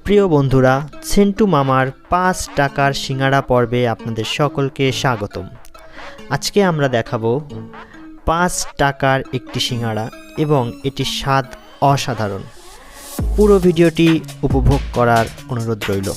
প্রিয় বন্ধুরা সেন্টু মামার পাঁচ টাকার সিঙ্গারা পর্বে আপনাদের সকলকে স্বাগতম। আজকে আমরা দেখাবো পাঁচ টাকার একটি সিঙ্গারা এবং এটির স্বাদ অসাধারণ। পুরো ভিডিওটি উপভোগ করার অনুরোধ রইল।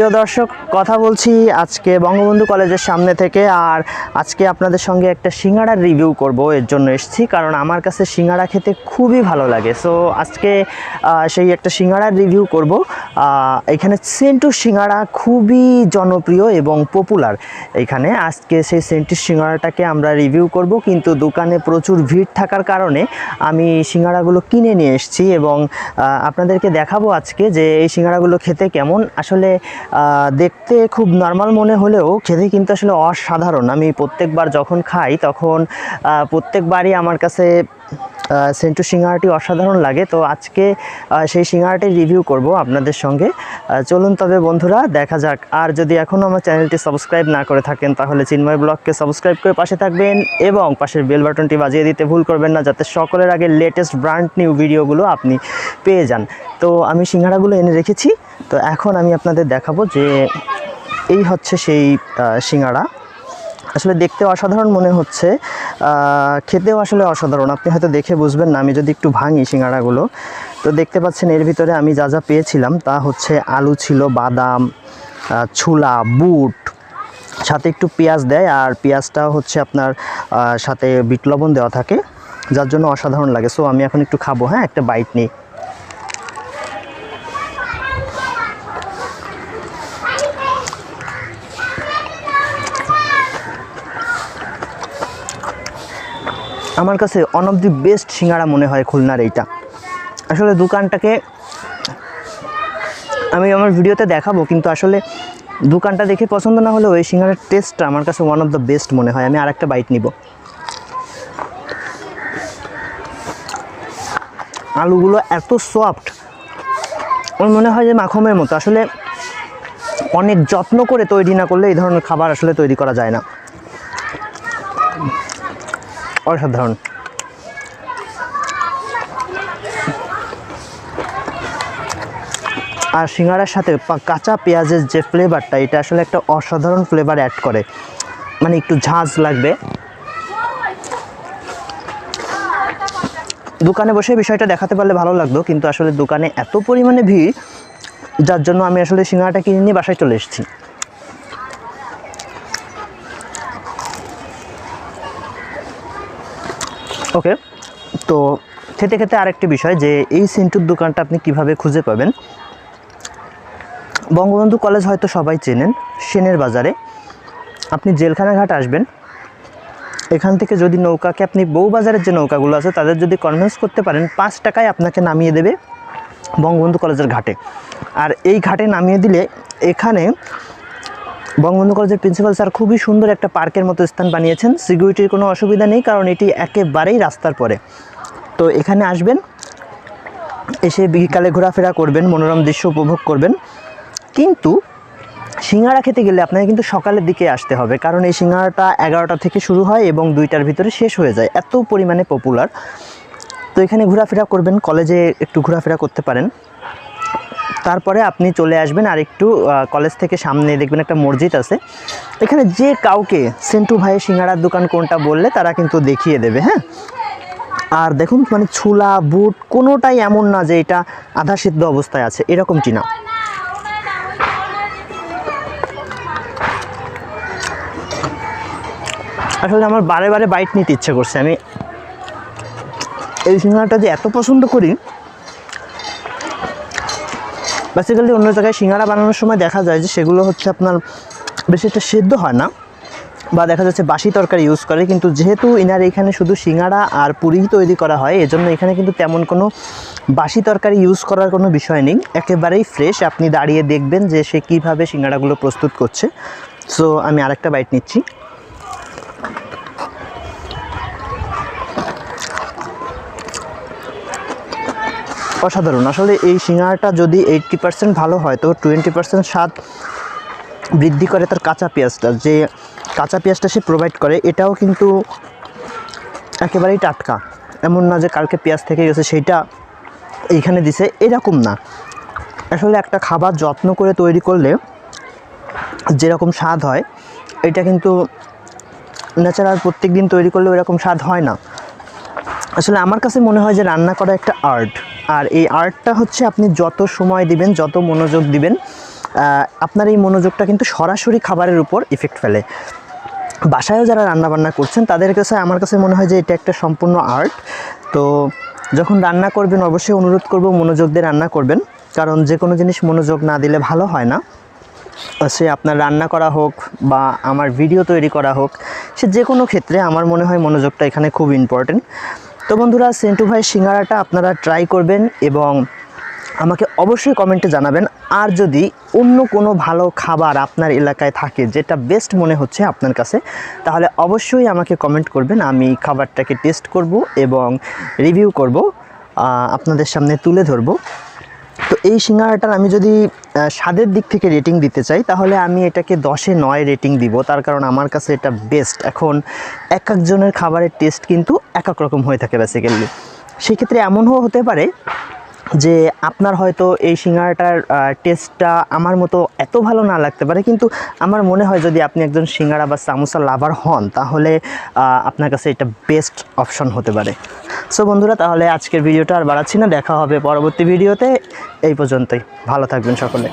প্রিয় দর্শক, কথা বলছি আজকে বঙ্গবন্ধু কলেজের সামনে থেকে আর আজকে আপনাদের সঙ্গে একটা সিঙ্গাড়ার রিভিউ করব। এর জন্য এসেছি কারণ আমার কাছে সিঙ্গাড়া খেতে খুবই ভালো লাগে। সো আজকে সেই একটা সিঙ্গাড়ার রিভিউ করব। এখানে সেন্টু সিঙ্গাড়া খুবই জনপ্রিয় এবং পপুলার এখানে আজকে সেই সেন্টু সিঙ্গাড়াটাকে আমরা রিভিউ করব। কিন্তু দোকানে প্রচুর ভিড় থাকার কারণে আমি সিঙ্গাড়াগুলো কিনে নিয়ে এসেছি এবং আপনাদেরকে দেখাবো আজকে যে এই সিঙ্গাড়াগুলো খেতে কেমন। আসলে দেখতে খুব নর্মাল মনে হলেও খেতে কিন্তু আসলে অসাধারণ। আমি প্রত্যেকবার যখন খাই তখন প্রত্যেকবারই আমার কাছে সেন্টু সিঙ্গারাটি অসাধারণ লাগে। তো আজকে সেই সিঙ্গারাটি রিভিউ করব আপনাদের সঙ্গে। চলুন তবে বন্ধুরা, দেখা যাক। আর যদি এখনও আমার চ্যানেলটি সাবস্ক্রাইব না করে থাকেন, তাহলে চিন্ময় ব্লগকে সাবস্ক্রাইব করে পাশে থাকবেন এবং পাশের বেল বাটনটি বাজিয়ে দিতে ভুল করবেন না, যাতে সকলের আগে লেটেস্ট ব্র্যান্ড নিউ ভিডিওগুলো আপনি পেয়ে যান। তো আমি সিঙ্গারাগুলো এনে রেখেছি। তো এখন আমি আপনাদের দেখাবো যে এই হচ্ছে সেই সিঙ্গারা। আসলে দেখতে অসাধারণ মনে হচ্ছে। খেতেও আসলে অসাধারণ। আপনি হয়তো দেখে বুঝবেন না, আমি যদি একটু ভাঙি সিঙ্গাড়াগুলো তো দেখতে পাচ্ছেন এর ভিতরে আমি যা যা পেয়েছিলাম তা হচ্ছে আলু ছিল, বাদাম ছোলা, বুট, সাথে একটু পেঁয়াজ দেয় আর পেঁয়াজটাও হচ্ছে আপনার সাথে বিট লবণ দেওয়া থাকে, যার জন্য অসাধারণ লাগে। সো আমি এখন একটু খাব হ্যাঁ? একটা বাইট নিই। আমার কাছে one of the best singara মনে হয় খুলনার এইটা। আসলে দোকানটাকে আমি আমার ভিডিওতে দেখাবো, কিন্তু আসলে দোকানটা দেখে পছন্দ না হলেও এই সিঙ্গারার টেস্টটা আমার কাছে ওয়ান অফ দ্য বেস্ট মনে হয়। আমি আর একটা বাইট নিব। আলুগুলো এত সফট আমার মনে হয় যে মাখমের মতো। আসলে অনেক যত্ন করে তৈরি না করলে এই ধরনের খাবার আসলে তৈরি করা যায় না। অসাধারণ। আর সিঙ্গারার সাথে কাঁচা পেঁয়াজের যে ফ্লেভারটা এটা আসলে একটা অসাধারণ ফ্লেভার অ্যাড করে। মানে একটু ঝাঁঝ লাগবে। দোকানে বসে বিষয়টা দেখাতে পারলে ভালো লাগতো, কিন্তু আসলে দোকানে এত পরিমাণে ভিড়, যার জন্য আমি আসলে সিঙ্গারাটা কিনে নিয়ে বাসায় চলে এসেছি। ওকে, তো খেতে খেতে আরেকটি বিষয় যে এই সেন্টুর দোকানটা আপনি কীভাবে খুঁজে পাবেন? বঙ্গবন্ধু কলেজ হয়তো সবাই চেনেন, সেনের বাজারে। আপনি জেলখানা ঘাট আসবেন। এখান থেকে যদি নৌকাকে, আপনি বউবাজারের যে নৌকাগুলো আছে, তাদের যদি কনভিন্স করতে পারেন, পাঁচ টাকায় আপনাকে নামিয়ে দেবে বঙ্গবন্ধু কলেজের ঘাটে। আর এই ঘাটে নামিয়ে দিলে এখানে বঙ্গবন্ধু কলেজের প্রিন্সিপাল স্যার খুবই সুন্দর একটা পার্কের মতো স্থান বানিয়েছেন। সিকিউরিটির কোনো অসুবিধা নেই, কারণ এটি একেবারেই রাস্তার পরে। তো এখানে আসবেন, এসে বিকালে ঘোরাফেরা করবেন, মনোরম দৃশ্য উপভোগ করবেন। কিন্তু সিঙ্গারা খেতে গেলে আপনাকে কিন্তু সকালের দিকে আসতে হবে, কারণ এই সিঙ্গারাটা এগারোটা থেকে শুরু হয় এবং দুইটার ভিতরে শেষ হয়ে যায়। এত পরিমাণে পপুলার তো এখানে ঘোরাফেরা করবেন, কলেজে একটু ঘোরাফেরা করতে পারেন। তারপরে আপনি চলে আসবেন আর একটু কলেজ থেকে সামনে দেখবেন একটা মসজিদ আছে। এখানে যে কাউকে সেন্টু ভাইয়ের সিঙ্গারার দোকান কোনটা বললে তারা কিন্তু দেখিয়ে দেবে হ্যাঁ? আর দেখুন মানে ছুলা, বুট, কোনোটাই এমন না যে এটা আধা সিদ্ধ অবস্থায় আছে। এরকমটি না। আসলে আমার বারে বারে বাইট নিতে ইচ্ছে করছে। আমি এই সিঙ্গারাটা যে এত পছন্দ করি বেসিক্যালি অন্য জায়গায় সিঙ্গারা বানানোর সময় দেখা যায় যে সেগুলো হচ্ছে আপনার বেশি একটা সেদ্ধ হয় না বা দেখা যাচ্ছে বাসি তরকারি ইউজ করে, কিন্তু যেহেতু ইনার এখানে শুধু সিঙ্গারা আর পুরি তৈরি করা হয়, এজন্য এখানে কিন্তু তেমন কোনো বাসি তরকারি ইউজ করার কোনো বিষয় নেই। একেবারেই ফ্রেশ আপনি দাঁড়িয়ে দেখবেন যে সে কীভাবে সিঙ্গারাগুলো প্রস্তুত করছে। সো আমি আরেকটা বাইট নিচ্ছি। অসাধারণ। আসলে এই সিঙ্গারাটা যদি এইটটি পার্সেন্ট ভালো হয়, তো টোয়েন্টি পার্সেন্ট স্বাদ বৃদ্ধি করে তার কাঁচা পেঁয়াজটা। যে কাঁচা পেঁয়াজটা সে প্রোভাইড করে, এটাও কিন্তু একেবারেই টাটকা। এমন না যে কালকে পেঁয়াজ থেকে গেছে, সেইটা এইখানে দিছে, এরকম না। আসলে একটা খাবার যত্ন করে তৈরি করলে যেরকম স্বাদ হয়, এটা কিন্তু ন্যাচারাল প্রত্যেক দিন তৈরি করলেও এরকম স্বাদ হয় না। আসলে আমার কাছে মনে হয় যে রান্না করা একটা আর্ট আর এই আর্টটা হচ্ছে আপনি যত সময় দিবেন, যত মনোযোগ দিবেন আপনার এই মনোযোগটা কিন্তু সরাসরি খাবারের উপর ইফেক্ট ফেলে। বাসায়ও যারা রান্না বান্না করছেন, তাদের কাছে, আমার কাছে মনে হয় যে এটা একটা সম্পূর্ণ আর্ট তো যখন রান্না করবেন, অবশ্যই অনুরোধ করব মনোযোগ দিয়ে রান্না করবেন। কারণ যে কোনো জিনিস মনোযোগ না দিলে ভালো হয় না। সে আপনার রান্না করা হোক বা আমার ভিডিও তৈরি করা হোক, সে যে কোনো ক্ষেত্রে আমার মনে হয় মনোযোগটা এখানে খুব ইম্পর্টেন্ট তো বন্ধুরা, সেন্টু ভাই সিঙ্গারাটা আপনারা ট্রাই করবেন এবং আমাকে অবশ্যই কমেন্টে জানাবেন। আর যদি অন্য কোনো ভালো খাবার আপনার এলাকায় থাকে যেটা বেস্ট মনে হচ্ছে আপনার কাছে, তাহলে অবশ্যই আমাকে কমেন্ট করবেন। আমি খাবারটাকে টেস্ট করব এবং রিভিউ করব আপনাদের সামনে তুলে ধরবো। তো এই সিঙ্গারাটার আমি যদি স্বাদের দিক থেকে রেটিং দিতে চাই, তাহলে আমি এটাকে দশে নয় রেটিং দিব। তার কারণ আমার কাছে এটা বেস্ট এখন এক একজনের খাবারের টেস্ট কিন্তু এক এক রকম হয়ে থাকে বেসিক্যালি সেক্ষেত্রে এমনও হতে পারে যে আপনার হয়তো এই সিঙ্গারাটার টেস্টটা আমার মতো এত ভালো না লাগতে পারে। কিন্তু আমার মনে হয় যদি আপনি একজন সিঙ্গারা বা সামোসা লাভার হন, তাহলে আপনার কাছে এটা বেস্ট অপশন হতে পারে। সো বন্ধুরা, তাহলে আজকের ভিডিওটা আর বাড়াচ্ছি না। দেখা হবে পরবর্তী ভিডিওতে। এই পর্যন্তই। ভালো থাকবেন সকলে।